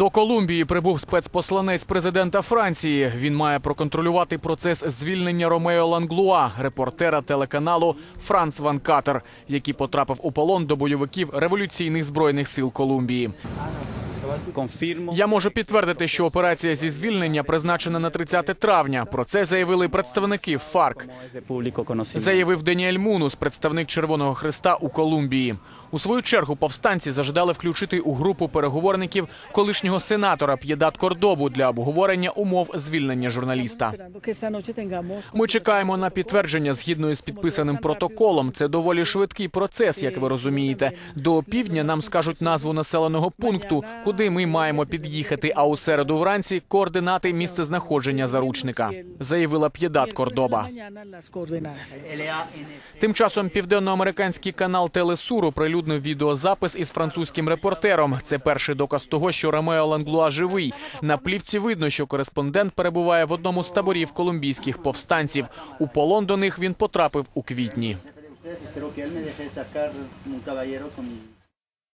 До Колумбії прибув спецпосланець президента Франції. Він має проконтролювати процес звільнення Ромео Ланглуа, репортера телеканалу Франс Ван Катер, який потрапив у полон до бойовиків революційних збройних сил Колумбії. Я можу підтвердити, що операція зі звільнення призначена на 30 травня. Про це заявили представники ФАРК. Заявив Деніель Мунус, представник Червоного Христа у Колумбії. У свою чергу повстанці зажадали включити у групу переговорників колишнього сенатора П'єдат Кордобу для обговорення умов звільнення журналіста. Ми чекаємо на підтвердження згідно з підписаним протоколом. Це доволі швидкий процес, як ви розумієте. До півдня нам скажуть назву населеного пункту, куди ми маємо під'їхати. А у середу вранці координати місцезнаходження заручника, заявила П'єдат Кордоба. Тим часом південноамериканський канал Телесур оприлюднив відеозапис із французьким репортером. Це перший доказ того, що Ромео Ланглуа живий. На плівці видно, що кореспондент перебуває в одному з таборів колумбійських повстанців. У полон до них він потрапив у квітні.